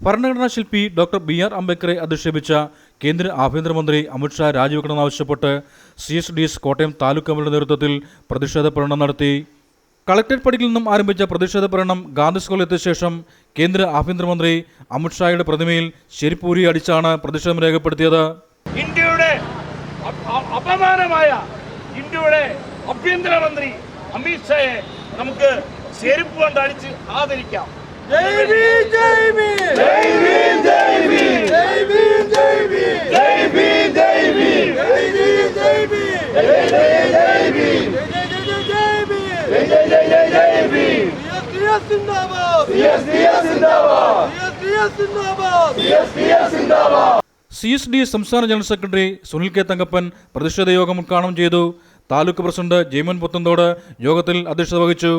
ഭരണഘടനാ ശില്പി doctor B R അംബേദ്കറെ അധിക്ഷേപിച്ച കേന്ദ്ര ആഭ്യന്തരമന്ത്രി Amit Shah രാജിവെക്കണമെന്നാവശ്യപ്പെട്ട് C S D S Kottayam taluk കമ്മിറ്റിയുടെ നേതൃത്വത്തിൽ പ്രതിഷേധ പ്രകടനം നടത്തി. കളക്ടറേറ്റ് പടിയിൽ നിന്നും ആരംഭിച്ച പ്രതിഷേധ പ്രകടനം ഗാന്ധി സ്കൂളിൽ എത്തിയ ശേഷം കേന്ദ്ര ആഭ്യന്തരമന്ത്രി അമിത്ഷായുടെ പ്രതിമയിൽ ശരിപ്പൂരി അടിച്ചാണ് പ്രതിഷേധം രേഖപ്പെടുത്തിയത്. ഇന്ത്യയുടെ അപമാനമായ ഇന്ത്യയുടെ ആഭ്യന്തരമന്ത്രി അമിത്ഷായെ നമുക്ക് ആദരിക്കാം. സി എസ് ഡി സംസ്ഥാന general secretary Sunil K Thankappan പ്രതിഷേധ യോഗം ഉദ്ഘാടനം ചെയ്തു. താലൂക്ക് പ്രസിഡന്റ് ജയ്മൻ പുത്തന്തോട് യോഗത്തിൽ അധ്യക്ഷത വഹിച്ചു.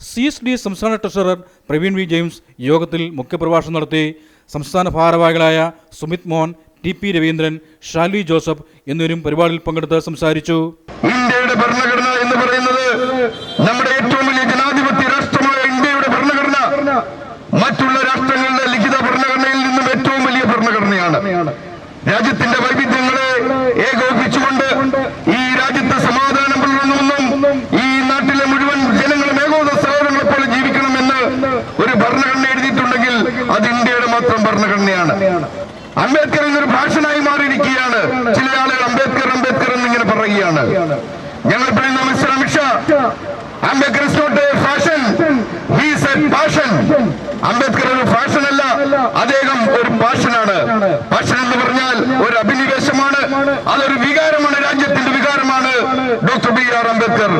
സി എസ് ഡി സംസ്ഥാന ട്രഷറർ പ്രവീൺ വി ജെയിംസ് യോഗത്തിൽ മുഖ്യപ്രഭാഷണം നടത്തി സംസ്ഥാന ഭാരവാഹികളായ Sumith Mohan T P Raveendran Shali Joseph എന്നിവരും പരിപാടിയിൽ പങ്കെടുത്ത് സംസാരിച്ചു. ഇന്ത്യയുടെ ഭരണഘടന എന്ന് പറയുന്നത് നമ്മുടെ ഏറ്റവും വലിയ ജനാധിപത്യ രാഷ്ട്രമായ ഇന്ത്യയുടെ ഭരണഘടന. മറ്റുള്ള രാഷ്ട്രങ്ങളുടെ ലിഖിത ഭരണഘടനയിൽ നിന്നും ഏറ്റവും വലിയ ഭരണഘടനയാണ്. രാജ്യത്തിന്റെ വൈവിധ്യങ്ങളെ അംബേദ്കർ എന്നൊരു ഭാഷനായി മാറിയിരിക്കുകയാണ്. ചില ആളുകൾ അംബേദ്കർ അംബേദ്കർ എന്നിങ്ങനെ പറയുകയാണ്. ഞങ്ങൾ പറയുന്ന mister Amit Shah Ambedkar is not a fashion he's a passion Ambedkar ഒരു ഫാഷൻ അല്ല അദ്ദേഹം ഒരു പാഷനാണ് പാഷൻ എന്ന് പറഞ്ഞാൽ ഒരു അഭിനിവേശമാണ് അതൊരു വികാരമാണ് രാജ്യത്തിന്റെ വികാരമാണ്. Doctor B R Ambedkar.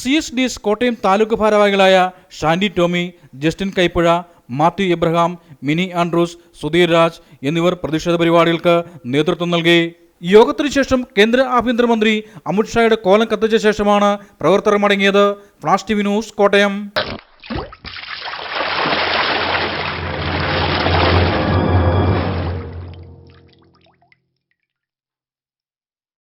C S D S Kottayam taluk ഭാരവാഹികളായ Shandy Tomy Justin Kaipuzha Mathew Abraham Mini Andrews Sudheer Raj എന്നിവർ പ്രതിഷേധ പരിപാടികൾക്ക് നേതൃത്വം നൽകി. യോഗത്തിനു ശേഷം കേന്ദ്ര ആഭ്യന്തരമന്ത്രി അമിത്ഷായുടെ കോലം കത്തിച്ച ശേഷമാണ് പ്രവർത്തകർ മടങ്ങിയത്. Flash T news Kottayam.